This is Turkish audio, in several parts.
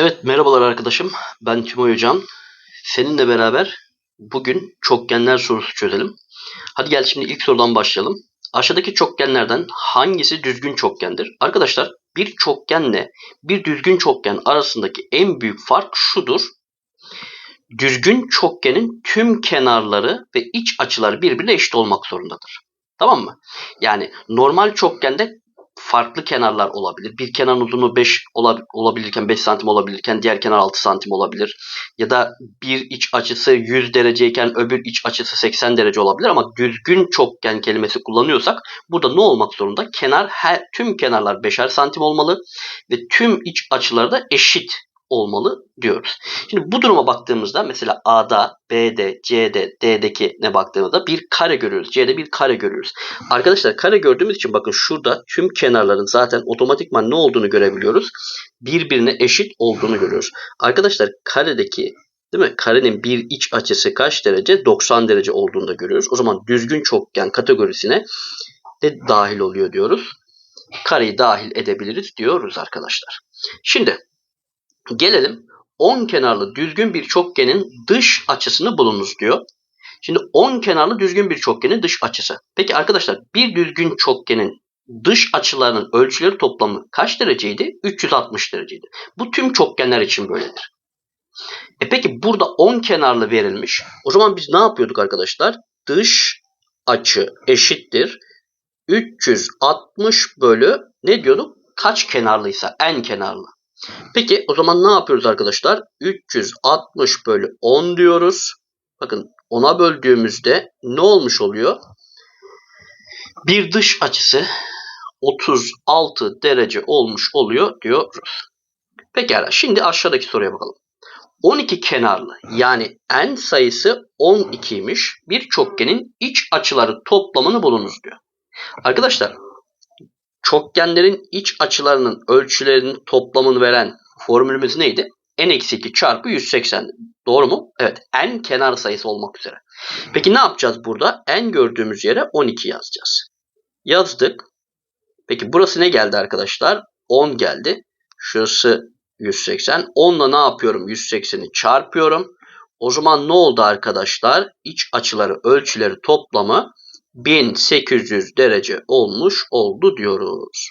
Evet merhabalar arkadaşım. Ben Timoy Hocam. Seninle beraber bugün çokgenler sorusu çözelim. Hadi gel şimdi ilk sorudan başlayalım. Aşağıdaki çokgenlerden hangisi düzgün çokgendir? Arkadaşlar bir çokgenle bir düzgün çokgen arasındaki en büyük fark şudur. Düzgün çokgenin tüm kenarları ve iç açıları birbirine eşit olmak zorundadır. Tamam mı? Yani normal çokgende farklı kenarlar olabilir. Bir kenarın uzunluğu 5 olabilirken 5 santim olabilirken diğer kenar 6 santim olabilir. Ya da bir iç açısı 100 dereceyken öbür iç açısı 80 derece olabilir ama düzgün çokgen kelimesi kullanıyorsak burada ne olmak zorunda? Kenar her, tüm kenarlar 5'er santim olmalı ve tüm iç açıları da eşit olmalı diyoruz. Şimdi bu duruma baktığımızda mesela A'da, B'de, C'de, D'deki ne baktığımızda bir kare görüyoruz. C'de bir kare görüyoruz. Arkadaşlar kare gördüğümüz için bakın şurada tüm kenarların zaten otomatikman ne olduğunu görebiliyoruz. Birbirine eşit olduğunu görüyoruz. Arkadaşlar karedeki Değil mi? Karenin bir iç açısı kaç derece? 90 derece olduğunu da görüyoruz. O zaman düzgün çokgen kategorisine de dahil oluyor diyoruz. Kareyi dahil edebiliriz diyoruz arkadaşlar. Şimdi Gelelim 10 kenarlı düzgün bir çokgenin dış açısını bulunuz diyor. Şimdi 10 kenarlı düzgün bir çokgenin dış açısı. Peki arkadaşlar bir düzgün çokgenin dış açılarının ölçüleri toplamı kaç dereceydi? 360 dereceydi. Bu tüm çokgenler için böyledir. E peki burada 10 kenarlı verilmiş. O zaman biz ne yapıyorduk arkadaşlar? Dış açı eşittir. 360 bölü ne diyorduk? Kaç kenarlıysa en kenarlı. Peki o zaman ne yapıyoruz arkadaşlar? 360 bölü 10 diyoruz. Bakın 10'a böldüğümüzde ne olmuş oluyor? Bir dış açısı 36 derece olmuş oluyor diyoruz. Pekala şimdi aşağıdaki soruya bakalım. 12 kenarlı yani n sayısı 12'ymiş bir çokgenin iç açıları toplamını bulunuz diyor. Arkadaşlar çokgenlerin iç açılarının ölçülerinin toplamını veren formülümüz neydi? n-2 çarpı 180. Doğru mu? Evet. n kenar sayısı olmak üzere. Peki ne yapacağız burada? n gördüğümüz yere 12 yazacağız. Yazdık. Peki burası ne geldi arkadaşlar? 10 geldi. Şurası 180. 10 ile ne yapıyorum? 180'i çarpıyorum. O zaman ne oldu arkadaşlar? İç açıları ölçüleri toplamı 1800 derece olmuş oldu diyoruz.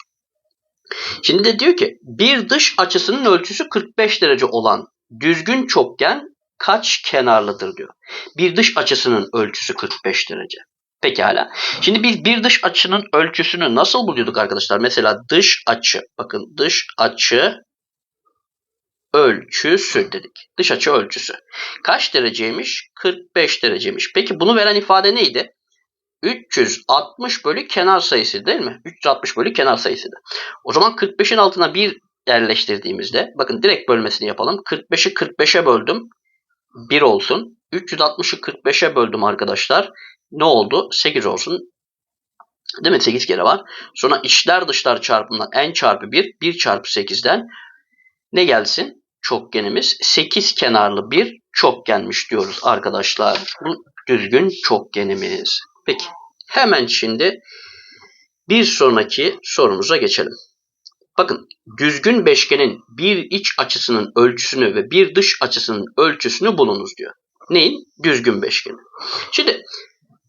Şimdi de diyor ki bir dış açısının ölçüsü 45 derece olan düzgün çokgen kaç kenarlıdır diyor. Bir dış açısının ölçüsü 45 derece. Pekala. Şimdi biz bir dış açının ölçüsünü nasıl buluyorduk arkadaşlar? Mesela dış açı. Bakın dış açı ölçüsü dedik. Dış açı ölçüsü. Kaç dereceymiş? 45 dereceymiş. Peki bunu veren ifade neydi? 360 bölü kenar sayısı değil mi? 360 bölü kenar sayısıydı. O zaman 45'in altına 1 yerleştirdiğimizde bakın direkt bölmesini yapalım. 45'i 45'e böldüm. 1 olsun. 360'ı 45'e böldüm arkadaşlar. Ne oldu? 8 olsun. Değil mi? 8 kere var. Sonra içler dışlar çarpımından n çarpı 1, 1 çarpı 8'den ne gelsin? Çokgenimiz 8 kenarlı bir çokgenmiş diyoruz arkadaşlar. Bu düzgün çokgenimiz. Peki hemen şimdi bir sonraki sorumuza geçelim. Bakın düzgün beşgenin bir iç açısının ölçüsünü ve bir dış açısının ölçüsünü bulunuz diyor. Neyin? Düzgün beşgeni. Şimdi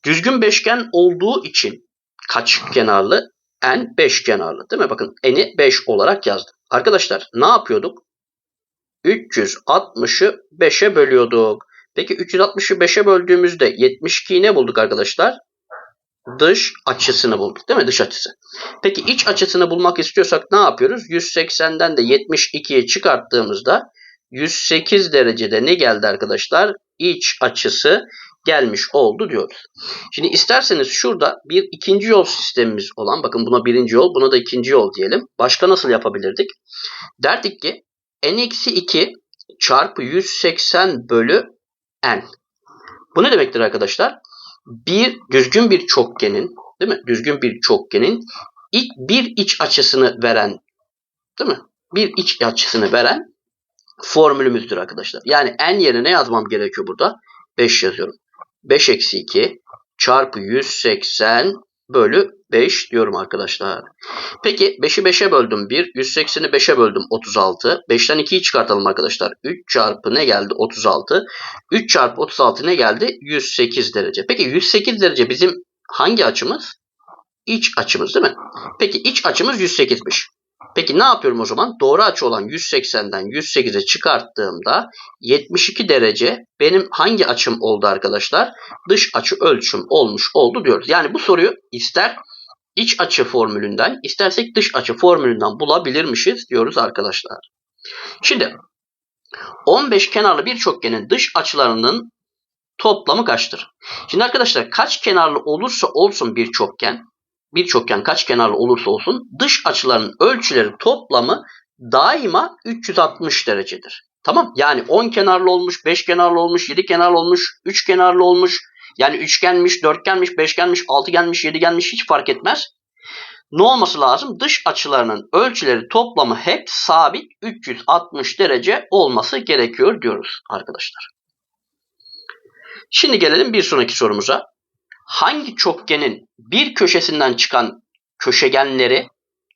düzgün beşgen olduğu için kaç kenarlı? N 5 kenarlı değil mi? Bakın n'i 5 olarak yazdım. Arkadaşlar ne yapıyorduk? 360'ı 5'e bölüyorduk. Peki 360'ı 5'e böldüğümüzde 72'yi ne bulduk arkadaşlar? Dış açısını bulduk değil mi? Dış açısı. Peki iç açısını bulmak istiyorsak ne yapıyoruz? 180'den de 72'ye çıkarttığımızda 108 derecede ne geldi arkadaşlar? İç açısı gelmiş oldu diyoruz. Şimdi isterseniz şurada bir ikinci yol sistemimiz olan bakın buna birinci yol buna da ikinci yol diyelim. Başka nasıl yapabilirdik? Derdik ki n-2 çarpı 180 bölü n. Bu ne demektir arkadaşlar? Bir düzgün bir çokgenin, değil mi? Düzgün bir çokgenin ilk bir iç açısını veren, değil mi? Bir iç açısını veren formülümüzdür arkadaşlar. Yani n yerine ne yazmam gerekiyor burada? 5 yazıyorum. 5 eksi 2 çarpı 180 bölü 5 diyorum arkadaşlar. Peki 5'i 5'e böldüm 1. 180'i 5'e böldüm 36. 5'ten 2'yi çıkartalım arkadaşlar. 3 çarpı ne geldi? 36. 3 çarpı 36 ne geldi? 108 derece. Peki 108 derece bizim hangi açımız? İç açımız değil mi? Peki iç açımız 108'miş. Peki ne yapıyorum o zaman? Doğru açı olan 180'den 108'e çıkarttığımda 72 derece benim hangi açım oldu arkadaşlar? Dış açı ölçüm olmuş oldu diyoruz. Yani bu soruyu ister iç açı formülünden istersek dış açı formülünden bulabilirmişiz diyoruz arkadaşlar. Şimdi 15 kenarlı bir çokgenin dış açılarının toplamı kaçtır? Şimdi arkadaşlar kaç kenarlı olursa olsun bir çokgen bir çokgen kaç kenarlı olursa olsun dış açıların ölçüleri toplamı daima 360 derecedir. Tamam yani 10 kenarlı olmuş, 5 kenarlı olmuş, 7 kenarlı olmuş, 3 kenarlı olmuş. Yani üçgenmiş, dörtgenmiş, beşgenmiş, altıgenmiş, yedigenmiş hiç fark etmez. Ne olması lazım? Dış açılarının ölçüleri toplamı hep sabit 360 derece olması gerekiyor diyoruz arkadaşlar. Şimdi gelelim bir sonraki sorumuza hangi çokgenin bir köşesinden çıkan köşegenleri,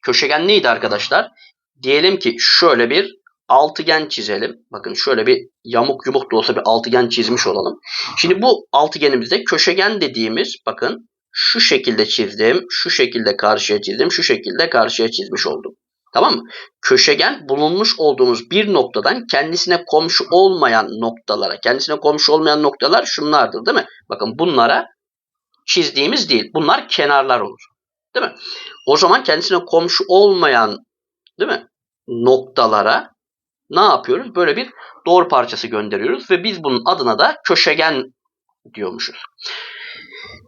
köşegen neydi arkadaşlar? Diyelim ki şöyle bir altıgen çizelim. Bakın şöyle bir yamuk yumuk da olsa bir altıgen çizmiş olalım. Şimdi bu altıgenimizde köşegen dediğimiz bakın şu şekilde çizdim, şu şekilde karşıya çizdim, şu şekilde karşıya çizmiş oldum. Tamam mı? Köşegen bulunmuş olduğumuz bir noktadan kendisine komşu olmayan noktalara, kendisine komşu olmayan noktalar şunlardır değil mi? Bakın bunlara çizdiğimiz değil. Bunlar kenarlar olur. Değil mi? O zaman kendisine komşu olmayan değil mi? noktalara ne yapıyoruz? Böyle bir doğru parçası gönderiyoruz ve biz bunun adına da köşegen diyormuşuz.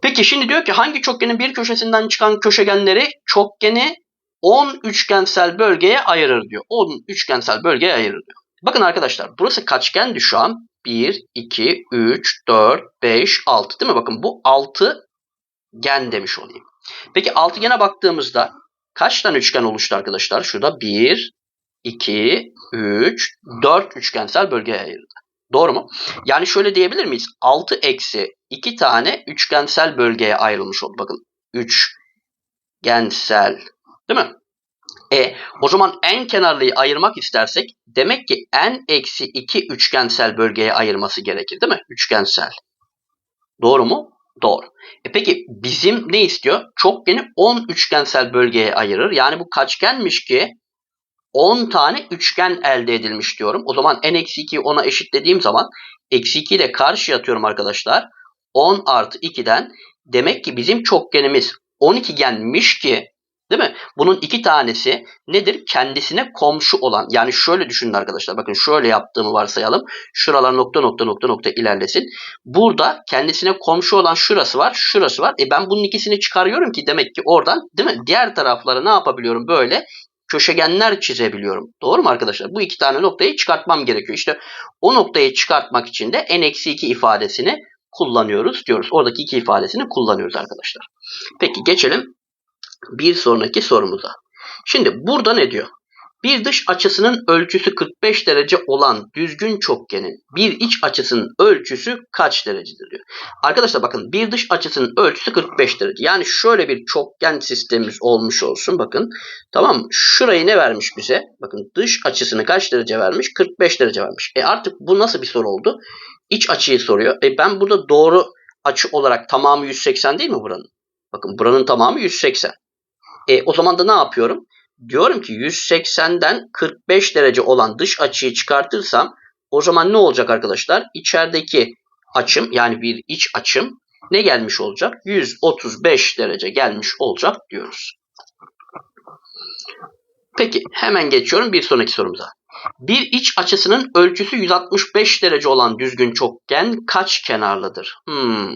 Peki şimdi diyor ki hangi çokgenin bir köşesinden çıkan köşegenleri çokgeni 10 üçgensel bölgeye ayırır diyor. 10 üçgensel bölgeye ayırır diyor. Bakın arkadaşlar burası kaçgendi şu an. 1, 2, 3, 4, 5, 6 değil mi? Bakın bu 6 gen demiş olayım. Peki altıgene baktığımızda kaç tane üçgen oluştu arkadaşlar? Şurada 1, 2, 3, 4 üçgensel bölgeye ayırdı. Doğru mu? Yani şöyle diyebilir miyiz? 6 eksi 2 tane üçgensel bölgeye ayrılmış oldu. Bakın üçgensel değil mi? E o zaman en kenarlıyı ayırmak istersek demek ki en eksi 2 üçgensel bölgeye ayırması gerekir değil mi? Üçgensel. Doğru mu? Doğru. E peki bizim ne istiyor? Çokgeni 10 üçgensel bölgeye ayırır. Yani bu kaçgenmiş ki 10 tane üçgen elde edilmiş diyorum. O zaman n-2'yi 10'a eşitlediğim zaman eksi 2'yi de karşıya atıyorum arkadaşlar. 10 artı 2'den demek ki bizim çokgenimiz 12 genmiş ki Değil mi? Bunun iki tanesi nedir? Kendisine komşu olan. Yani şöyle düşünün arkadaşlar. Bakın şöyle yaptığımı varsayalım. Şuralar nokta nokta nokta nokta ilerlesin. Burada kendisine komşu olan şurası var. Şurası var. E ben bunun ikisini çıkarıyorum ki demek ki oradan değil mi? Diğer tarafları ne yapabiliyorum? Böyle köşegenler çizebiliyorum. Doğru mu arkadaşlar? Bu iki tane noktayı çıkartmam gerekiyor. İşte o noktayı çıkartmak için de n-2 ifadesini kullanıyoruz diyoruz. Oradaki iki ifadesini kullanıyoruz arkadaşlar. Peki geçelim bir sonraki sorumuza. Şimdi burada ne diyor? Bir dış açısının ölçüsü 45 derece olan düzgün çokgenin bir iç açısının ölçüsü kaç derecedir diyor. Arkadaşlar bakın bir dış açısının ölçüsü 45 derece. Yani şöyle bir çokgen sistemimiz olmuş olsun bakın. Tamam mı? Şurayı ne vermiş bize? Bakın dış açısını kaç derece vermiş? 45 derece vermiş. E artık bu nasıl bir soru oldu? İç açıyı soruyor. E ben burada doğru açı olarak tamamı 180 değil mi buranın? Bakın buranın tamamı 180. E, o zaman da ne yapıyorum? Diyorum ki 180'den 45 derece olan dış açıyı çıkartırsam o zaman ne olacak arkadaşlar? İçerideki açım yani bir iç açım ne gelmiş olacak? 135 derece gelmiş olacak diyoruz. Peki hemen geçiyorum bir sonraki sorumuza. Bir iç açısının ölçüsü 165 derece olan düzgün çokgen kaç kenarlıdır? Hmm.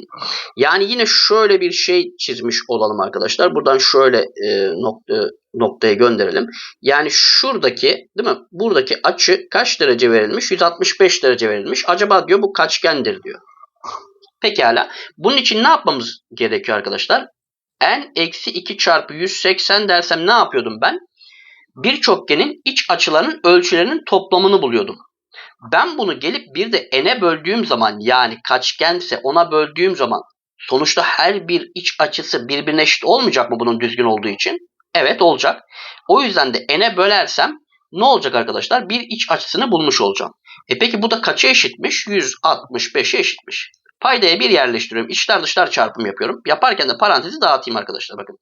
Yani yine şöyle bir şey çizmiş olalım arkadaşlar. Buradan şöyle e, nokta, noktaya gönderelim. Yani şuradaki değil mi? Buradaki açı kaç derece verilmiş? 165 derece verilmiş. Acaba diyor bu kaçgendir diyor. Pekala. Bunun için ne yapmamız gerekiyor arkadaşlar? n eksi 2 çarpı 180 dersem ne yapıyordum ben? Bir çokgenin iç açılarının ölçülerinin toplamını buluyordum. Ben bunu gelip bir de n'e böldüğüm zaman yani kaçgense ona böldüğüm zaman Sonuçta her bir iç açısı birbirine eşit olmayacak mı bunun düzgün olduğu için? Evet olacak. O yüzden de n'e bölersem ne olacak arkadaşlar? Bir iç açısını bulmuş olacağım. E peki bu da kaça eşitmiş? 165'e eşitmiş. Paydaya bir yerleştiriyorum. İçler dışlar çarpımı yapıyorum. Yaparken de parantezi dağıtayım arkadaşlar. Bakın.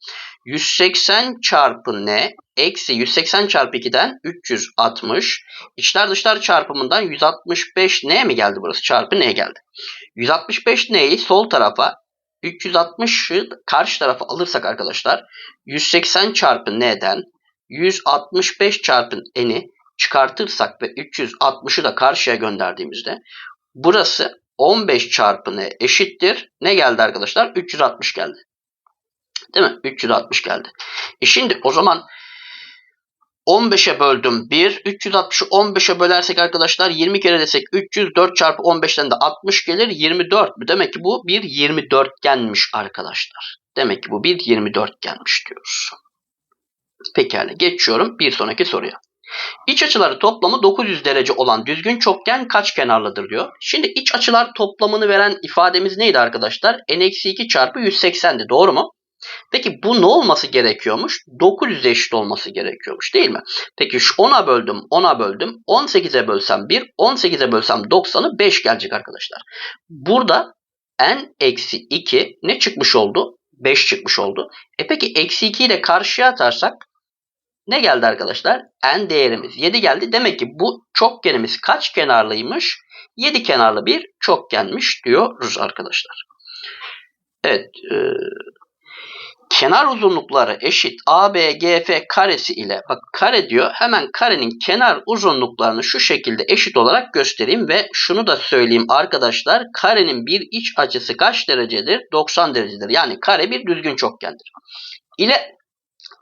180 çarpı n eksi 180 çarpı 2'den 360. İçler dışlar çarpımından 165 n mi geldi burası? Çarpı n geldi. 165 n'yi sol tarafa 360'ı karşı tarafa alırsak arkadaşlar 180 çarpı n'den 165 çarpı n'i çıkartırsak ve 360'ı da karşıya gönderdiğimizde burası 15 çarpı n eşittir. Ne geldi arkadaşlar? 360 geldi. Değil mi? 360 geldi. E şimdi o zaman 15'e böldüm 1. 360'ı 15'e bölersek arkadaşlar 20 kere desek 300. 4 çarpı 15'ten de 60 gelir. 24 mü? Demek ki bu bir 24genmiş arkadaşlar. Demek ki bu bir 24genmiş diyoruz. Pekala geçiyorum bir sonraki soruya. İç açıları toplamı 900 derece olan düzgün çokgen kaç kenarlıdır diyor. Şimdi iç açılar toplamını veren ifademiz neydi arkadaşlar? n-2 çarpı 180'di doğru mu? Peki bu ne olması gerekiyormuş? 900 eşit olması gerekiyormuş değil mi? Peki şu 10'a böldüm 10'a böldüm 18'e bölsem 1 18'e bölsem 90'ı 5 gelecek arkadaşlar. Burada n-2 ne çıkmış oldu? 5 çıkmış oldu. E peki eksi 2'yi de karşıya atarsak ne geldi arkadaşlar? N değerimiz 7 geldi. Demek ki bu çokgenimiz kaç kenarlıymış? 7 kenarlı bir çokgenmiş diyoruz arkadaşlar. Evet. E, kenar uzunlukları eşit ABGF karesi ile bak kare diyor. Hemen karenin kenar uzunluklarını şu şekilde eşit olarak göstereyim ve şunu da söyleyeyim arkadaşlar. Karenin bir iç açısı kaç derecedir? 90 derecedir. Yani kare bir düzgün çokgendir. İle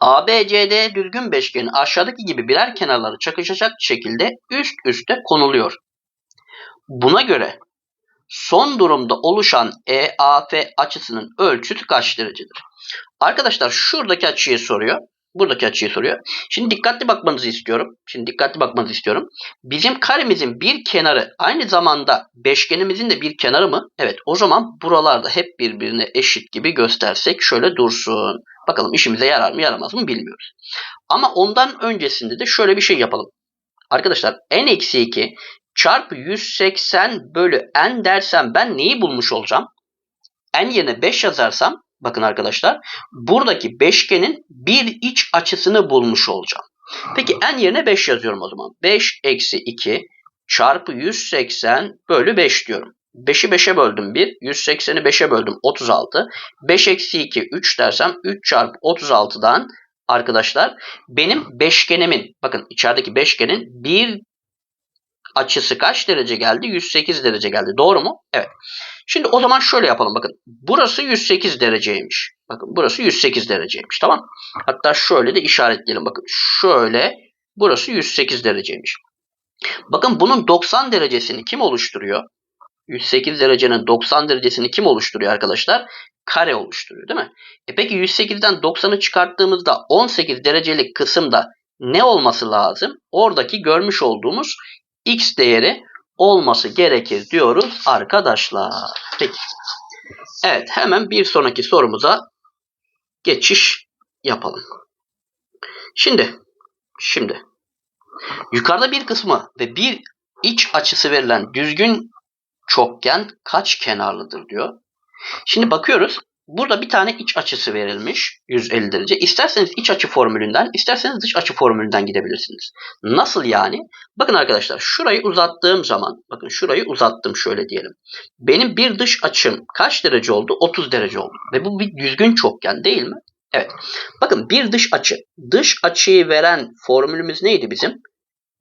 ABCD düzgün beşgenin aşağıdaki gibi birer kenarları çakışacak şekilde üst üste konuluyor. Buna göre son durumda oluşan EAF açısının ölçüsü kaç derecedir? Arkadaşlar şuradaki açıyı soruyor. Buradaki açıyı soruyor. Şimdi dikkatli bakmanızı istiyorum. Şimdi dikkatli bakmanızı istiyorum. Bizim karemizin bir kenarı aynı zamanda beşgenimizin de bir kenarı mı? Evet o zaman buralarda hep birbirine eşit gibi göstersek şöyle dursun. Bakalım işimize yarar mı yaramaz mı bilmiyoruz. Ama ondan öncesinde de şöyle bir şey yapalım. Arkadaşlar n-2 çarpı 180 bölü n dersem ben neyi bulmuş olacağım? n yerine 5 yazarsam bakın arkadaşlar buradaki beşgenin bir iç açısını bulmuş olacağım. Peki n yerine 5 yazıyorum o zaman. 5 eksi 2 çarpı 180 bölü 5 diyorum. 5'i 5'e böldüm 1. 180'i 5'e böldüm 36. 5 eksi 2 3 dersem 3 çarpı 36'dan arkadaşlar benim beşgenimin bakın içerideki beşgenin bir açısı kaç derece geldi? 108 derece geldi. Doğru mu? Evet. Şimdi o zaman şöyle yapalım. Bakın burası 108 dereceymiş. Bakın burası 108 dereceymiş. Tamam. Hatta şöyle de işaretleyelim. Bakın şöyle burası 108 dereceymiş. Bakın bunun 90 derecesini kim oluşturuyor? 108 derecenin 90 derecesini kim oluşturuyor arkadaşlar? Kare oluşturuyor değil mi? E peki 108'den 90'ı çıkarttığımızda 18 derecelik kısımda ne olması lazım? Oradaki görmüş olduğumuz x değeri olması gerekir diyoruz arkadaşlar. Peki. Evet hemen bir sonraki sorumuza geçiş yapalım. Şimdi şimdi yukarıda bir kısmı ve bir iç açısı verilen düzgün çokgen kaç kenarlıdır diyor. Şimdi bakıyoruz. Burada bir tane iç açısı verilmiş 150 derece. İsterseniz iç açı formülünden, isterseniz dış açı formülünden gidebilirsiniz. Nasıl yani? Bakın arkadaşlar şurayı uzattığım zaman, bakın şurayı uzattım şöyle diyelim. Benim bir dış açım kaç derece oldu? 30 derece oldu. Ve bu bir düzgün çokgen değil mi? Evet. Bakın bir dış açı. Dış açıyı veren formülümüz neydi bizim?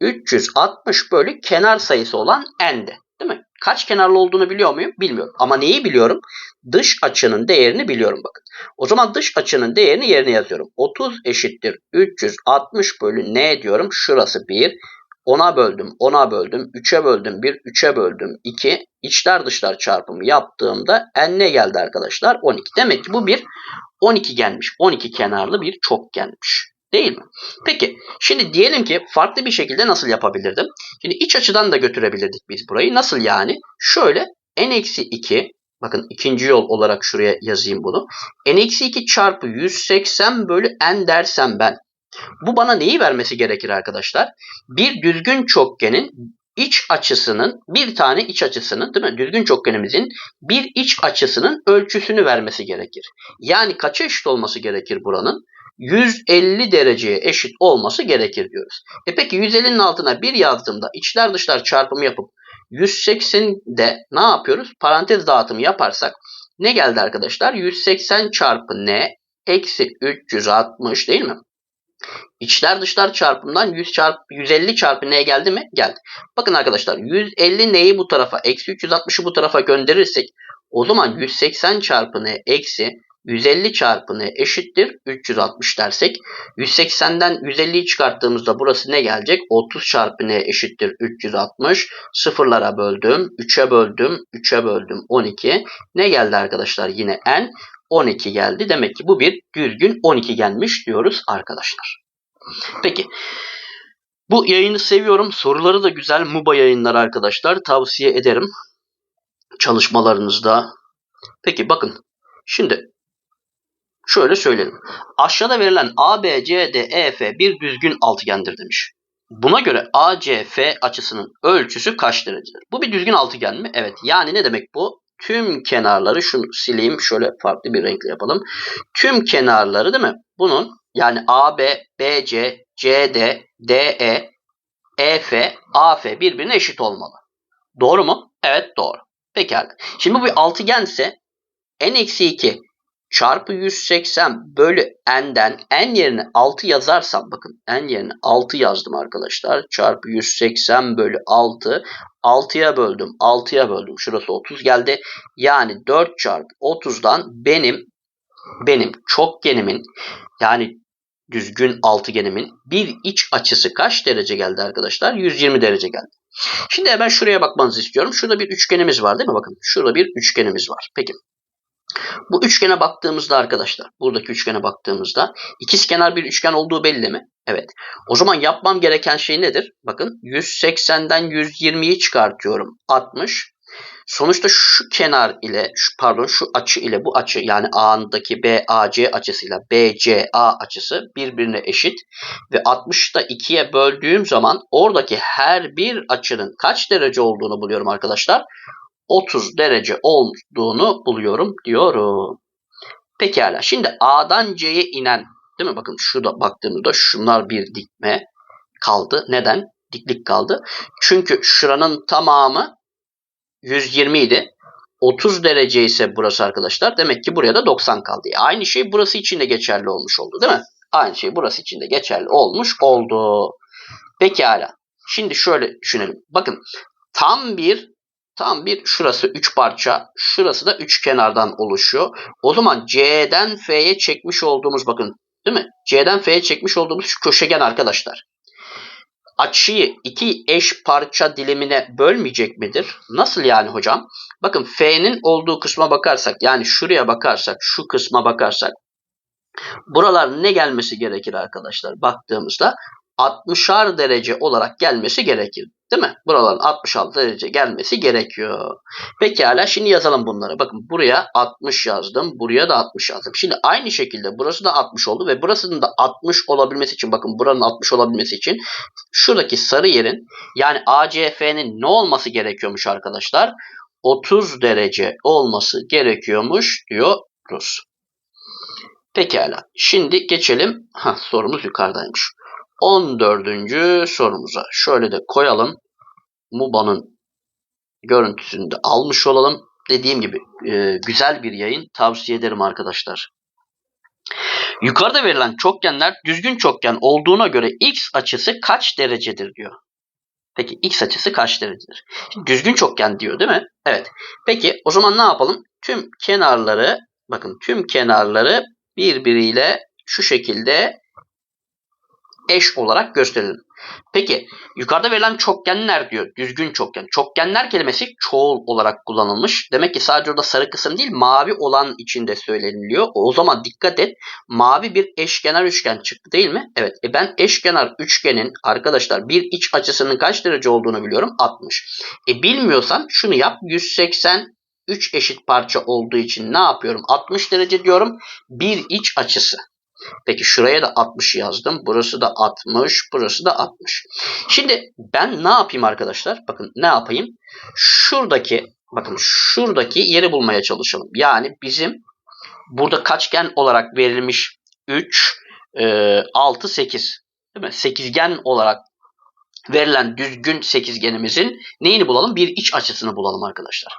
360 bölü kenar sayısı olan n'di. Değil mi? Kaç kenarlı olduğunu biliyor muyum? Bilmiyorum. Ama neyi biliyorum? Dış açının değerini biliyorum bakın. O zaman dış açının değerini yerine yazıyorum. 30 eşittir 360 bölü ne diyorum? Şurası 1. 10'a böldüm, 10'a böldüm, 3'e böldüm 1, 3'e böldüm 2. İçler dışlar çarpımı yaptığımda n ne geldi arkadaşlar? 12. Demek ki bu bir 12 gelmiş. 12 kenarlı bir çok gelmiş. Değil mi? Peki şimdi diyelim ki farklı bir şekilde nasıl yapabilirdim? Şimdi iç açıdan da götürebilirdik biz burayı. Nasıl yani? Şöyle n-2 Bakın ikinci yol olarak şuraya yazayım bunu. n-2 çarpı 180 bölü n dersem ben. Bu bana neyi vermesi gerekir arkadaşlar? Bir düzgün çokgenin iç açısının bir tane iç açısının değil mi? Düzgün çokgenimizin bir iç açısının ölçüsünü vermesi gerekir. Yani kaça eşit olması gerekir buranın? 150 dereceye eşit olması gerekir diyoruz. E peki 150'nin altına bir yazdığımda içler dışlar çarpımı yapıp 180'de ne yapıyoruz? Parantez dağıtımı yaparsak ne geldi arkadaşlar? 180 çarpı n eksi 360 değil mi? İçler dışlar çarpımından 100 çarp, 150 çarpı n geldi mi? Geldi. Bakın arkadaşlar 150 n'yi bu tarafa eksi 360'ı bu tarafa gönderirsek o zaman 180 çarpı n eksi 150 çarpı n eşittir 360 dersek 180'den 150'yi çıkarttığımızda burası ne gelecek? 30 çarpı n eşittir 360. Sıfırlara böldüm. 3'e böldüm. 3'e böldüm. 12. Ne geldi arkadaşlar? Yine n. 12 geldi. Demek ki bu bir düzgün 12 gelmiş diyoruz arkadaşlar. Peki. Bu yayını seviyorum. Soruları da güzel. MUBA yayınları arkadaşlar. Tavsiye ederim. Çalışmalarınızda. Peki bakın. Şimdi şöyle söyleyelim. Aşağıda verilen A, B, C, D, E, F bir düzgün altıgendir demiş. Buna göre ACF açısının ölçüsü kaç derecedir? Bu bir düzgün altıgen mi? Evet. Yani ne demek bu? Tüm kenarları şunu sileyim şöyle farklı bir renkle yapalım. Tüm kenarları değil mi? Bunun yani AB, BC, CD, DE, EF, AF birbirine eşit olmalı. Doğru mu? Evet doğru. Pekala. Şimdi bu bir altıgense n-2 çarpı 180 bölü n'den n yerine 6 yazarsam bakın n yerine 6 yazdım arkadaşlar. Çarpı 180 bölü 6 6'ya böldüm 6'ya böldüm şurası 30 geldi. Yani 4 çarpı 30'dan benim benim çokgenimin yani düzgün altıgenimin bir iç açısı kaç derece geldi arkadaşlar? 120 derece geldi. Şimdi hemen şuraya bakmanızı istiyorum. Şurada bir üçgenimiz var değil mi? Bakın şurada bir üçgenimiz var. Peki bu üçgene baktığımızda arkadaşlar, buradaki üçgene baktığımızda ikizkenar bir üçgen olduğu belli mi? Evet. O zaman yapmam gereken şey nedir? Bakın 180'den 120'yi çıkartıyorum. 60. Sonuçta şu kenar ile, şu, pardon şu açı ile bu açı yani A'ndaki BAC açısıyla BCA açısı birbirine eşit. Ve 60'ı da 2'ye böldüğüm zaman oradaki her bir açının kaç derece olduğunu buluyorum arkadaşlar. 30 derece olduğunu buluyorum diyorum. Pekala. Şimdi A'dan C'ye inen değil mi? Bakın şurada baktığımızda şunlar bir dikme kaldı. Neden? Diklik kaldı. Çünkü şuranın tamamı 120 idi. 30 derece ise burası arkadaşlar. Demek ki buraya da 90 kaldı. Aynı şey burası için de geçerli olmuş oldu değil mi? Aynı şey burası için de geçerli olmuş oldu. Pekala. Şimdi şöyle düşünelim. Bakın tam bir tam bir şurası 3 parça, şurası da 3 kenardan oluşuyor. O zaman C'den F'ye çekmiş olduğumuz bakın değil mi? C'den F'ye çekmiş olduğumuz şu köşegen arkadaşlar. Açıyı iki eş parça dilimine bölmeyecek midir? Nasıl yani hocam? Bakın F'nin olduğu kısma bakarsak yani şuraya bakarsak şu kısma bakarsak buralar ne gelmesi gerekir arkadaşlar? Baktığımızda 60'ar derece olarak gelmesi gerekir. Değil mi? Buraların 66 derece gelmesi gerekiyor. Pekala şimdi yazalım bunları. Bakın buraya 60 yazdım. Buraya da 60 yazdım. Şimdi aynı şekilde burası da 60 oldu ve burasının da 60 olabilmesi için bakın buranın 60 olabilmesi için şuradaki sarı yerin yani ACF'nin ne olması gerekiyormuş arkadaşlar? 30 derece olması gerekiyormuş diyoruz. Pekala. Şimdi geçelim. Ha, sorumuz yukarıdaymış. 14. sorumuza şöyle de koyalım. MUBA'nın görüntüsünü de almış olalım. Dediğim gibi e, güzel bir yayın tavsiye ederim arkadaşlar. Yukarıda verilen çokgenler düzgün çokgen olduğuna göre x açısı kaç derecedir diyor. Peki x açısı kaç derecedir? Şimdi düzgün çokgen diyor değil mi? Evet. Peki o zaman ne yapalım? Tüm kenarları bakın tüm kenarları birbiriyle şu şekilde eş olarak gösterelim. Peki yukarıda verilen çokgenler diyor. Düzgün çokgen. Çokgenler kelimesi çoğul olarak kullanılmış. Demek ki sadece orada sarı kısım değil mavi olan içinde söyleniliyor. O zaman dikkat et. Mavi bir eşkenar üçgen çıktı değil mi? Evet. E ben eşkenar üçgenin arkadaşlar bir iç açısının kaç derece olduğunu biliyorum. 60. E bilmiyorsan şunu yap. 180 3 eşit parça olduğu için ne yapıyorum? 60 derece diyorum. Bir iç açısı. Peki şuraya da 60 yazdım. Burası da 60, burası da 60. Şimdi ben ne yapayım arkadaşlar? Bakın ne yapayım? Şuradaki bakın şuradaki yeri bulmaya çalışalım. Yani bizim burada kaçgen olarak verilmiş 3, 6, 8. Değil mi? Sekizgen olarak verilen düzgün sekizgenimizin neyini bulalım? Bir iç açısını bulalım arkadaşlar.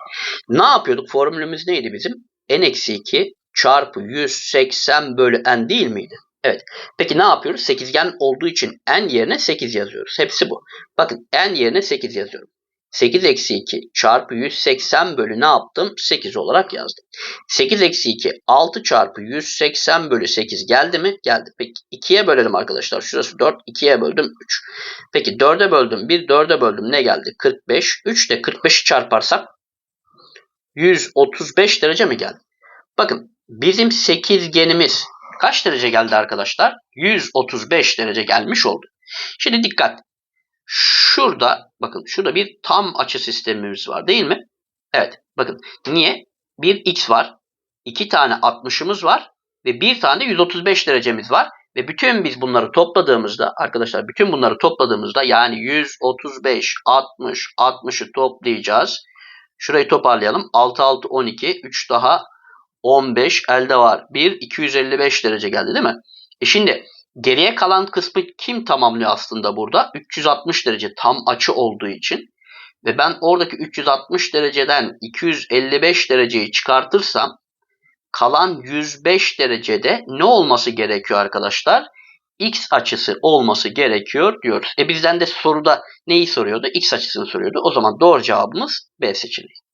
Ne yapıyorduk? Formülümüz neydi bizim? n-2 çarpı 180 bölü n değil miydi? Evet. Peki ne yapıyoruz? Sekizgen olduğu için n yerine 8 yazıyoruz. Hepsi bu. Bakın n yerine 8 yazıyorum. 8 eksi 2 çarpı 180 bölü ne yaptım? 8 olarak yazdım. 8 eksi 2 6 çarpı 180 bölü 8 geldi mi? Geldi. Peki 2'ye bölelim arkadaşlar. Şurası 4. 2'ye böldüm 3. Peki 4'e böldüm 1. 4'e böldüm ne geldi? 45. 3 de 45'i çarparsak 135 derece mi geldi? Bakın bizim sekizgenimiz kaç derece geldi arkadaşlar? 135 derece gelmiş oldu. Şimdi dikkat. Şurada bakın şurada bir tam açı sistemimiz var değil mi? Evet bakın niye? Bir x var. iki tane 60'ımız var. Ve bir tane de 135 derecemiz var. Ve bütün biz bunları topladığımızda arkadaşlar bütün bunları topladığımızda yani 135, 60, 60'ı toplayacağız. Şurayı toparlayalım. 6, 6, 12, 3 daha 15 elde var. 1, 255 derece geldi değil mi? E şimdi Geriye kalan kısmı kim tamamlıyor aslında burada? 360 derece tam açı olduğu için. Ve ben oradaki 360 dereceden 255 dereceyi çıkartırsam kalan 105 derecede ne olması gerekiyor arkadaşlar? X açısı olması gerekiyor diyoruz. E bizden de soruda neyi soruyordu? X açısını soruyordu. O zaman doğru cevabımız B seçeneği.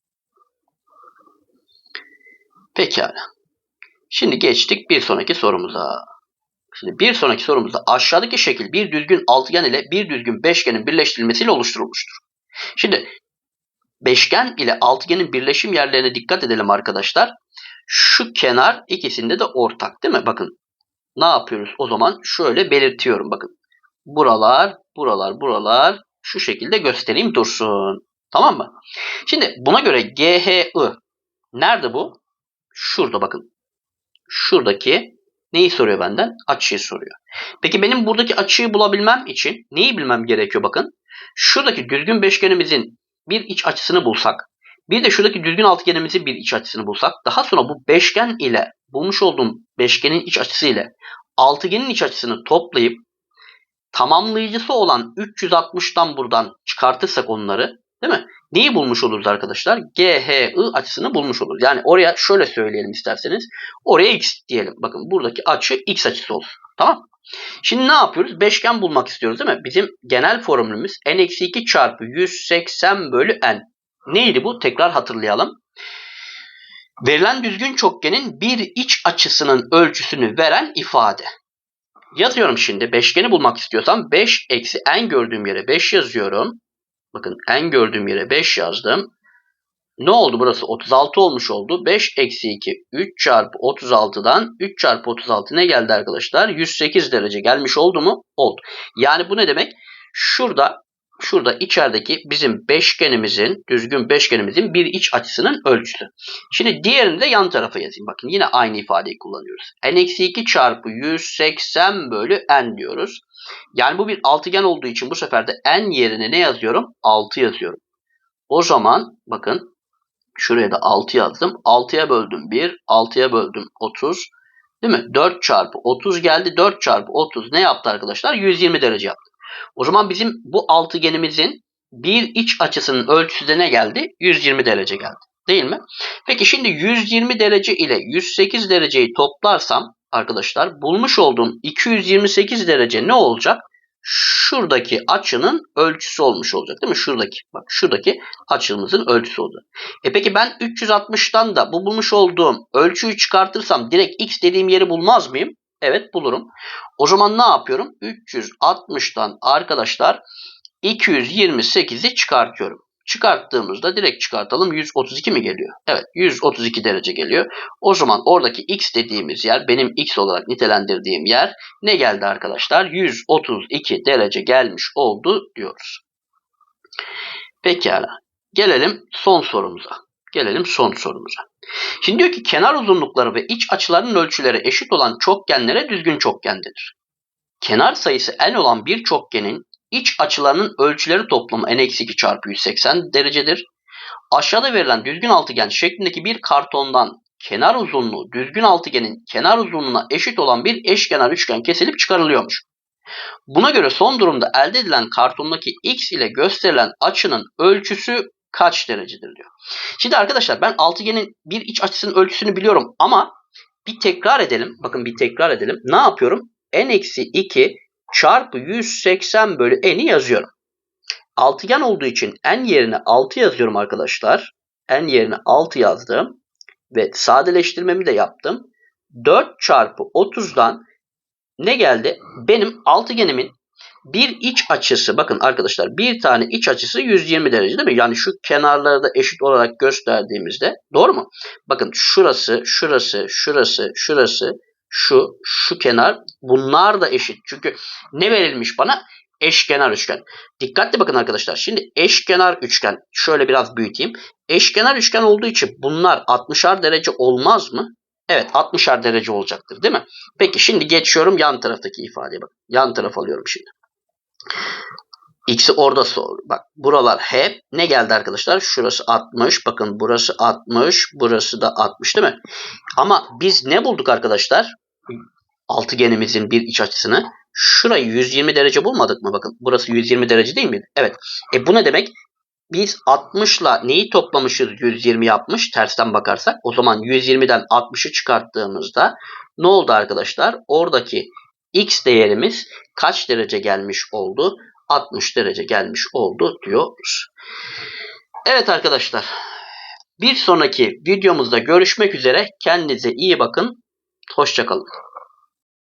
Pekala. Şimdi geçtik bir sonraki sorumuza. Şimdi bir sonraki sorumuzda aşağıdaki şekil bir düzgün altıgen ile bir düzgün beşgenin birleştirilmesiyle oluşturulmuştur. Şimdi beşgen ile altıgenin birleşim yerlerine dikkat edelim arkadaşlar. Şu kenar ikisinde de ortak değil mi? Bakın ne yapıyoruz o zaman? Şöyle belirtiyorum bakın. Buralar, buralar, buralar şu şekilde göstereyim dursun. Tamam mı? Şimdi buna göre GHI nerede bu? Şurada bakın. Şuradaki Neyi soruyor benden? Açıyı soruyor. Peki benim buradaki açıyı bulabilmem için neyi bilmem gerekiyor bakın. Şuradaki düzgün beşgenimizin bir iç açısını bulsak, bir de şuradaki düzgün altıgenimizin bir iç açısını bulsak, daha sonra bu beşgen ile bulmuş olduğum beşgenin iç açısı ile altıgenin iç açısını toplayıp tamamlayıcısı olan 360'tan buradan çıkartırsak onları değil mi? Neyi bulmuş oluruz arkadaşlar? GHI açısını bulmuş oluruz. Yani oraya şöyle söyleyelim isterseniz. Oraya x diyelim. Bakın buradaki açı x açısı olsun. Tamam Şimdi ne yapıyoruz? Beşgen bulmak istiyoruz değil mi? Bizim genel formülümüz n-2 çarpı 180 bölü n. Neydi bu? Tekrar hatırlayalım. Verilen düzgün çokgenin bir iç açısının ölçüsünü veren ifade. Yazıyorum şimdi. Beşgeni bulmak istiyorsam 5 eksi n gördüğüm yere 5 yazıyorum. Bakın en gördüğüm yere 5 yazdım. Ne oldu burası? 36 olmuş oldu. 5 eksi 2 3 çarpı 36'dan 3 çarpı 36 ne geldi arkadaşlar? 108 derece gelmiş oldu mu? Oldu. Yani bu ne demek? Şurada şurada içerideki bizim beşgenimizin, düzgün beşgenimizin bir iç açısının ölçüsü. Şimdi diğerini de yan tarafa yazayım. Bakın yine aynı ifadeyi kullanıyoruz. n-2 çarpı 180 bölü n diyoruz. Yani bu bir altıgen olduğu için bu sefer de n yerine ne yazıyorum? 6 yazıyorum. O zaman bakın şuraya da 6 yazdım. 6'ya böldüm 1, 6'ya böldüm 30. Değil mi? 4 çarpı 30 geldi. 4 çarpı 30 ne yaptı arkadaşlar? 120 derece yaptı. O zaman bizim bu altıgenimizin bir iç açısının ölçüsü de ne geldi? 120 derece geldi. Değil mi? Peki şimdi 120 derece ile 108 dereceyi toplarsam arkadaşlar bulmuş olduğum 228 derece ne olacak? Şuradaki açının ölçüsü olmuş olacak değil mi? Şuradaki bak şuradaki açımızın ölçüsü olacak. E peki ben 360'tan da bu bulmuş olduğum ölçüyü çıkartırsam direkt x dediğim yeri bulmaz mıyım? Evet bulurum. O zaman ne yapıyorum? 360'tan arkadaşlar 228'i çıkartıyorum. Çıkarttığımızda direkt çıkartalım 132 mi geliyor? Evet 132 derece geliyor. O zaman oradaki x dediğimiz yer benim x olarak nitelendirdiğim yer ne geldi arkadaşlar? 132 derece gelmiş oldu diyoruz. Pekala. Gelelim son sorumuza. Gelelim son sorumuza. Şimdi diyor ki kenar uzunlukları ve iç açılarının ölçüleri eşit olan çokgenlere düzgün çokgen denir. Kenar sayısı n olan bir çokgenin iç açılarının ölçüleri toplamı n-2 çarpı 180 derecedir. Aşağıda verilen düzgün altıgen şeklindeki bir kartondan kenar uzunluğu düzgün altıgenin kenar uzunluğuna eşit olan bir eşkenar üçgen kesilip çıkarılıyormuş. Buna göre son durumda elde edilen kartondaki x ile gösterilen açının ölçüsü kaç derecedir diyor. Şimdi arkadaşlar ben altıgenin bir iç açısının ölçüsünü biliyorum ama bir tekrar edelim. Bakın bir tekrar edelim. Ne yapıyorum? n-2 çarpı 180 bölü n'i yazıyorum. Altıgen olduğu için n yerine 6 yazıyorum arkadaşlar. n yerine 6 yazdım. Ve sadeleştirmemi de yaptım. 4 çarpı 30'dan ne geldi? Benim altıgenimin bir iç açısı bakın arkadaşlar bir tane iç açısı 120 derece değil mi? Yani şu kenarları da eşit olarak gösterdiğimizde doğru mu? Bakın şurası, şurası, şurası, şurası, şu, şu kenar bunlar da eşit. Çünkü ne verilmiş bana? Eşkenar üçgen. Dikkatli bakın arkadaşlar. Şimdi eşkenar üçgen şöyle biraz büyüteyim. Eşkenar üçgen olduğu için bunlar 60'ar derece olmaz mı? Evet 60'ar derece olacaktır değil mi? Peki şimdi geçiyorum yan taraftaki ifadeye bak. Yan taraf alıyorum şimdi. X'i orada sor. Bak buralar hep ne geldi arkadaşlar? Şurası 60. Bakın burası 60. Burası da 60 değil mi? Ama biz ne bulduk arkadaşlar? Altıgenimizin bir iç açısını. Şurayı 120 derece bulmadık mı? Bakın burası 120 derece değil miydi? Evet. E bu ne demek? Biz 60 ile neyi toplamışız 120 yapmış tersten bakarsak o zaman 120'den 60'ı çıkarttığımızda ne oldu arkadaşlar? Oradaki x değerimiz kaç derece gelmiş oldu? 60 derece gelmiş oldu diyoruz. Evet arkadaşlar bir sonraki videomuzda görüşmek üzere kendinize iyi bakın. Hoşçakalın.